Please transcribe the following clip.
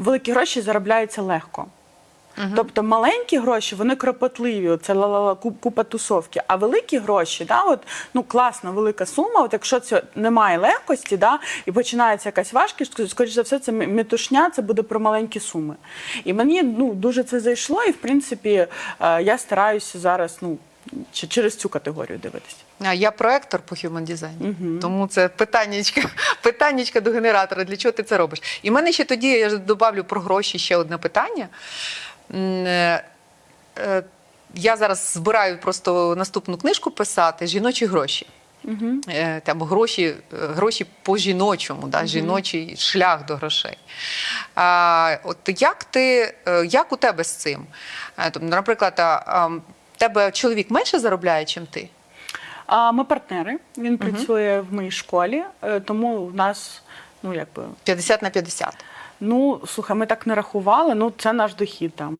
великі гроші заробляються легко. Тобто маленькі гроші, вони кропотливі, це ла-ла-ла, купа тусовки. А великі гроші, да, от, ну класна велика сума. От якщо це немає легкості, да, і починається якась важкість, скоріш за все, це м- метушня, це буде про маленькі суми. І мені ну дуже це зайшло, і в принципі е, я стараюся зараз ну чи- через цю категорію дивитися. А я проектор по human design, тому це питаннячка, питаннячка до генератора. Для чого ти це робиш? І в мене ще тоді я ж добавлю про гроші ще одне питання. Е, е, Я зараз збираю просто наступну книжку писати жіночі гроші. Е, Там гроші, гроші по жіночому, да, жіночий шлях до грошей. А, от як ти, як у тебе з цим? Наприклад, тебе чоловік менше заробляє, чим ти? А ми партнери. Він працює в моїй школі, е, тому в нас ну якби 50 на 50. ну слухай, ми так не рахували. Ну це наш дохід там.